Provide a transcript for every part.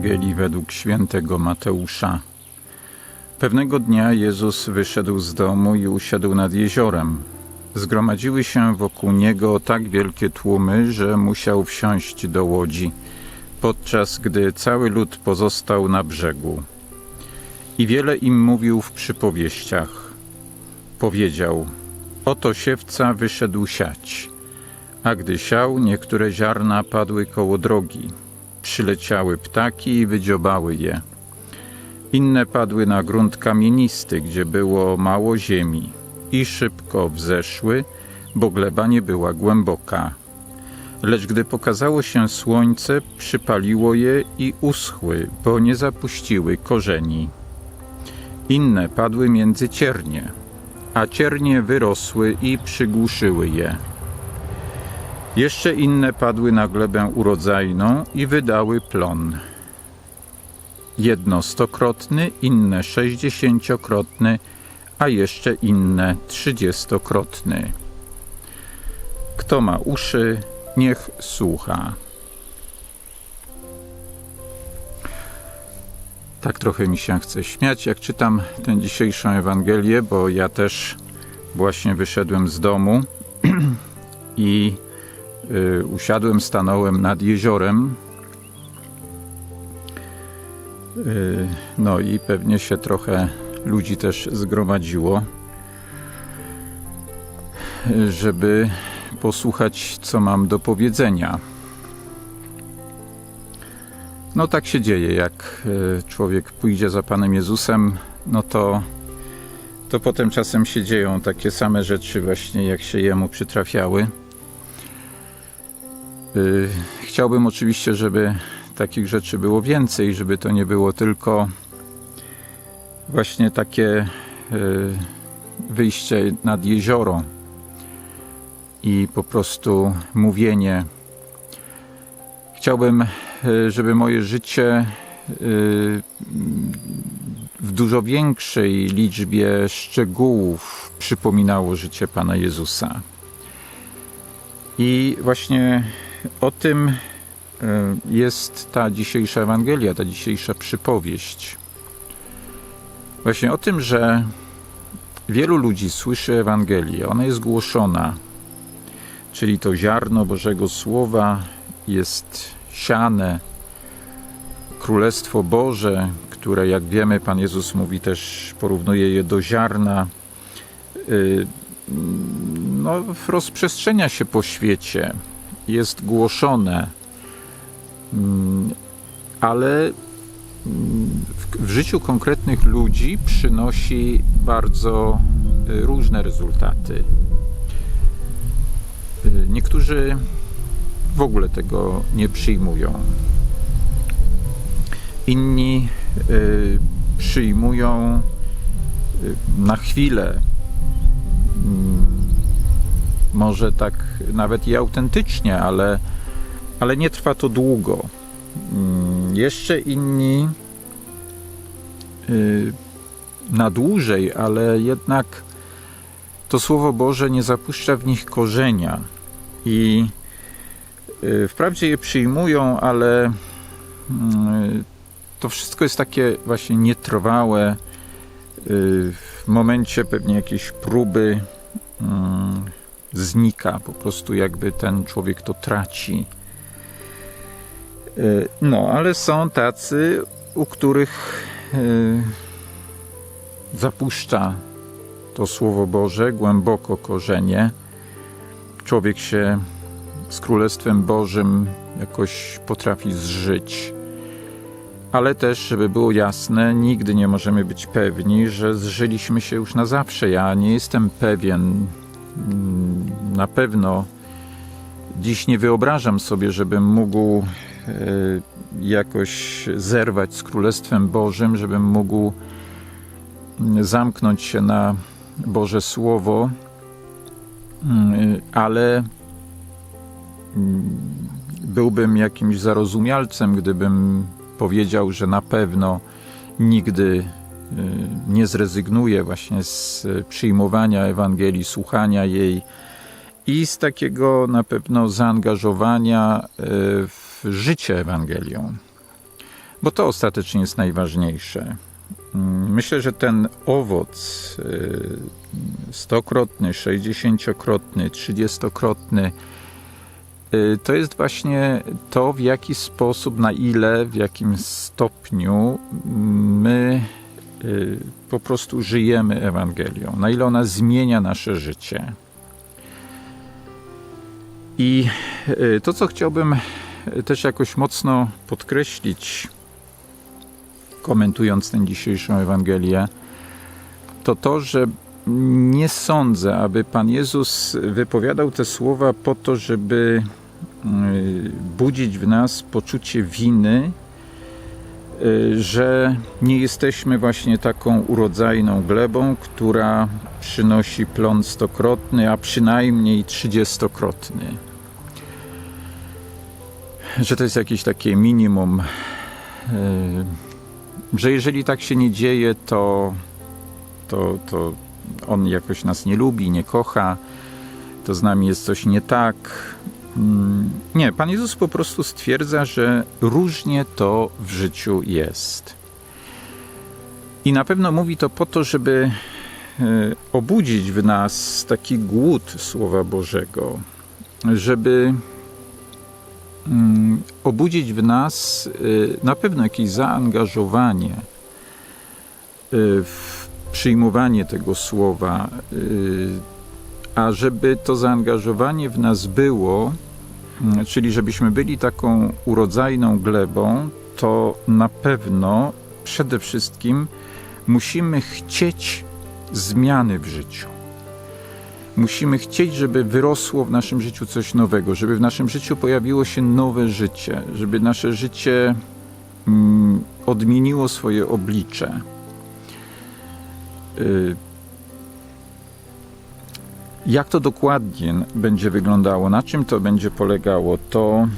Ewangelii według świętego Mateusza. Pewnego dnia Jezus wyszedł z domu i usiadł nad jeziorem. Zgromadziły się wokół niego tak wielkie tłumy, że musiał wsiąść do łodzi, podczas gdy cały lud pozostał na brzegu. I wiele im mówił w przypowieściach. Powiedział: Oto siewca wyszedł siać. A gdy siał, niektóre ziarna padły koło drogi. Przyleciały ptaki i wydziobały je. Inne padły na grunt kamienisty, gdzie było mało ziemi i szybko wzeszły, bo gleba nie była głęboka. Lecz gdy pokazało się słońce, przypaliło je i uschły, bo nie zapuściły korzeni. Inne padły między ciernie, a ciernie wyrosły i przygłuszyły je. Jeszcze inne padły na glebę urodzajną i wydały plon. Jedno stokrotny, inne sześćdziesięciokrotny, a jeszcze inne trzydziestokrotny. Kto ma uszy, niech słucha. Tak trochę mi się chce śmiać, jak czytam tę dzisiejszą Ewangelię, bo ja też właśnie wyszedłem z domu i usiadłem, stanąłem nad jeziorem. Y, no i pewnie się trochę ludzi też zgromadziło, y, żeby posłuchać, co mam do powiedzenia. No tak się dzieje, jak y, człowiek pójdzie za Panem Jezusem, no to, to potem czasem się dzieją takie same rzeczy właśnie, jak się Jemu przytrafiały. Y, Chciałbym oczywiście, żeby takich rzeczy było więcej, żeby to nie było tylko właśnie takie y, wyjście nad jezioro i po prostu mówienie. Chciałbym, y, żeby moje życie w dużo większej liczbie szczegółów przypominało życie Pana Jezusa. I właśnie o tym e, jest ta dzisiejsza Ewangelia, ta dzisiejsza przypowieść. Właśnie o tym, że wielu ludzi słyszy Ewangelię, ona jest głoszona, czyli to ziarno Bożego Słowa jest siane, Królestwo Boże, które jak wiemy Pan Jezus mówi też, porównuje je do ziarna, y, no, rozprzestrzenia się po świecie, jest głoszone, mm, ale mm, w, życiu konkretnych ludzi przynosi bardzo y, różne rezultaty. Y, Niektórzy w ogóle tego nie przyjmują. Inni y, przyjmują na chwilę, mm, może tak nawet i autentycznie, ale, ale nie trwa to długo. Mm, Jeszcze inni y, na dłużej, ale jednak to Słowo Boże nie zapuszcza w nich korzenia i y, wprawdzie je przyjmują, ale y, to wszystko jest takie właśnie nietrwałe. W momencie pewnie jakiejś próby mm, znika, po prostu jakby ten człowiek to traci. Y, No, ale są tacy, u których y, zapuszcza to Słowo Boże głęboko korzenie. Człowiek się z Królestwem Bożym jakoś potrafi zżyć. Ale też, żeby było jasne, nigdy nie możemy być pewni, że zżyliśmy się już na zawsze. Ja nie jestem pewien. Mm, Na pewno dziś nie wyobrażam sobie, żebym mógł e, jakoś zerwać z Królestwem Bożym, żebym mógł mm, zamknąć się na Boże Słowo, Mm, ale byłbym jakimś zarozumialcem, gdybym powiedział, że na pewno nigdy nie zrezygnuję właśnie z przyjmowania Ewangelii, słuchania jej i z takiego na pewno zaangażowania y, w życie Ewangelią. bo to ostatecznie jest najważniejsze. Mm, Myślę, że ten owoc y, stokrotny, sześćdziesięciokrotny, trzydziestokrotny y, to jest właśnie to, w jaki sposób, na ile, w jakim stopniu my y, po prostu żyjemy Ewangelią, na ile ona zmienia nasze życie. I y, to, co chciałbym też jakoś mocno podkreślić, komentując tę dzisiejszą Ewangelię, to to, że nie sądzę, aby Pan Jezus wypowiadał te słowa po to, żeby y, budzić w nas poczucie winy, y, że nie jesteśmy właśnie taką urodzajną glebą, która przynosi plon stokrotny, a przynajmniej trzydziestokrotny. Że to jest jakieś takie minimum, y, że jeżeli tak się nie dzieje, to, to, to on jakoś nas nie lubi, nie kocha, to z nami jest coś nie tak. Mm, Nie, Pan Jezus po prostu stwierdza, że różnie to w życiu jest. I na pewno mówi to po to, żeby e, obudzić w nas taki głód Słowa Bożego, żeby mm, obudzić w nas e, na pewno jakieś zaangażowanie e, w przyjmowanie tego słowa, a żeby to zaangażowanie w nas było, mm, czyli żebyśmy byli taką urodzajną glebą, to na pewno przede wszystkim musimy chcieć zmiany w życiu. Musimy chcieć, żeby wyrosło w naszym życiu coś nowego, żeby w naszym życiu pojawiło się nowe życie, żeby nasze życie mm, odmieniło swoje oblicze. Jak to dokładnie będzie wyglądało, na czym to będzie polegało, to,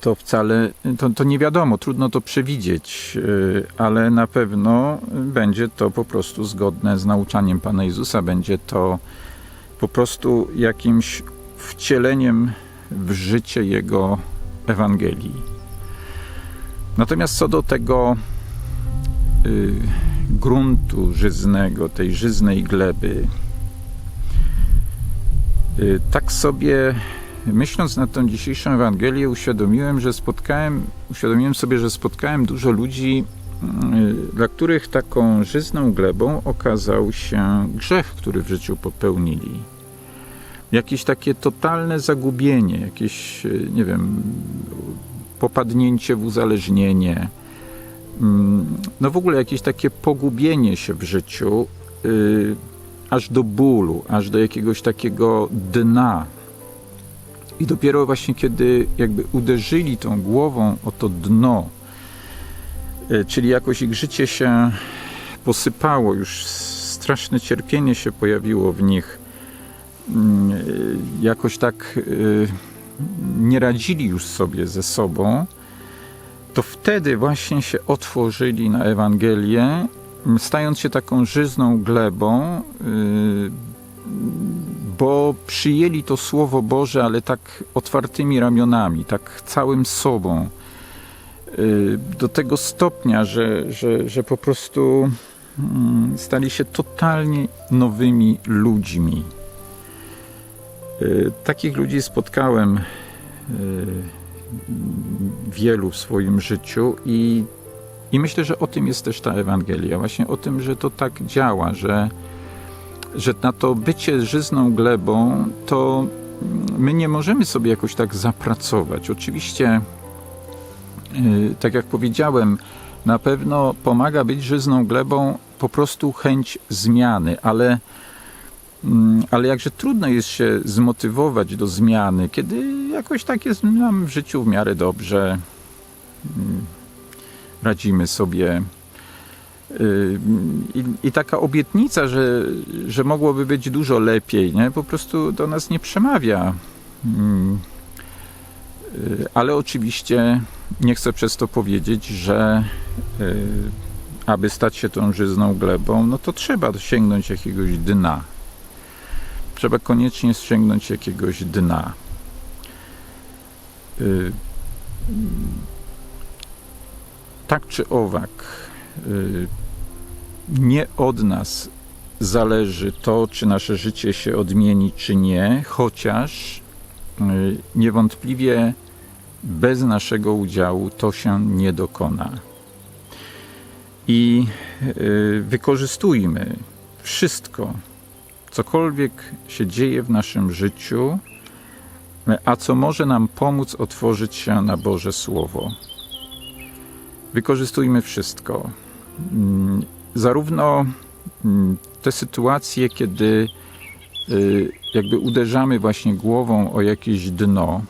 to wcale to, to nie wiadomo, trudno to przewidzieć, y, ale na pewno będzie to po prostu zgodne z nauczaniem Pana Jezusa, będzie to po prostu jakimś wcieleniem w życie Jego Ewangelii. Natomiast co do tego, y, gruntu żyznego, tej żyznej gleby. Y, Tak sobie myśląc nad tą dzisiejszą Ewangelię, uświadomiłem, że spotkałem, uświadomiłem sobie, że spotkałem dużo ludzi, y, dla których taką żyzną glebą okazał się grzech, który w życiu popełnili. Jakieś takie totalne zagubienie, jakieś, y, nie wiem, popadnięcie w uzależnienie, mm, no w ogóle jakieś takie pogubienie się w życiu, aż do bólu, aż do jakiegoś takiego dna. I dopiero właśnie kiedy jakby uderzyli tą głową o to dno, y, czyli jakoś ich życie się posypało, już straszne cierpienie się pojawiło w nich, mm, y, jakoś tak y, nie radzili już sobie ze sobą, to wtedy właśnie się otworzyli na Ewangelię, stając się taką żyzną glebą, yy, bo przyjęli to Słowo Boże, ale tak otwartymi ramionami, tak całym sobą, yy, do tego stopnia, że, że, że po prostu mm, stali się totalnie nowymi ludźmi. Yy, Takich ludzi spotkałem wielu w swoim życiu i, i myślę, że o tym jest też ta Ewangelia. Właśnie o tym, że to tak działa, że, że na to bycie żyzną glebą, to my nie możemy sobie jakoś tak zapracować. Oczywiście, yy, tak jak powiedziałem, na pewno pomaga być żyzną glebą po prostu chęć zmiany, ale Mm, Ale jakże trudno jest się zmotywować do zmiany, kiedy jakoś tak jest nam w życiu w miarę dobrze, mm, radzimy sobie. Yy, I, I taka obietnica, że, że mogłoby być dużo lepiej, nie? po prostu do nas nie przemawia. Mm. Yy, Ale oczywiście nie chcę przez to powiedzieć, że yy, aby stać się tą żyzną glebą, no to trzeba sięgnąć jakiegoś dna trzeba koniecznie sięgnąć jakiegoś dna. Tak czy owak, y, nie od nas zależy to, czy nasze życie się odmieni, czy nie, chociaż y, niewątpliwie bez naszego udziału to się nie dokona. I y, wykorzystujmy wszystko, cokolwiek się dzieje w naszym życiu, a co może nam pomóc otworzyć się na Boże Słowo. Wykorzystujmy wszystko. Mm, Zarówno mm, te sytuacje, kiedy y, jakby uderzamy właśnie głową o jakieś dno,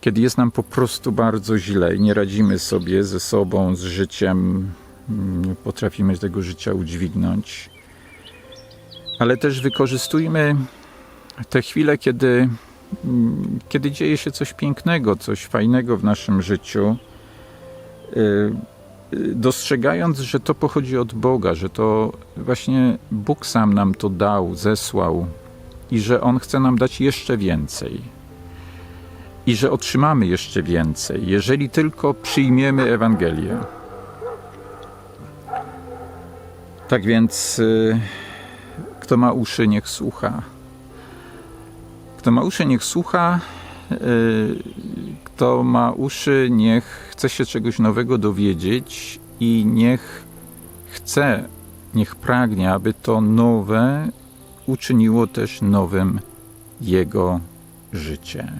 kiedy jest nam po prostu bardzo źle i nie radzimy sobie ze sobą, z życiem, mm, nie potrafimy tego życia udźwignąć. Ale też wykorzystujmy te chwile, kiedy, kiedy dzieje się coś pięknego, coś fajnego w naszym życiu, dostrzegając, że to pochodzi od Boga, że to właśnie Bóg sam nam to dał, zesłał i że On chce nam dać jeszcze więcej i że otrzymamy jeszcze więcej, jeżeli tylko przyjmiemy Ewangelię. Tak więc, y, kto ma uszy, niech słucha. Kto ma uszy, niech słucha. Y, Kto ma uszy, niech chce się czegoś nowego dowiedzieć i niech chce, niech pragnie, aby to nowe uczyniło też nowym jego życie.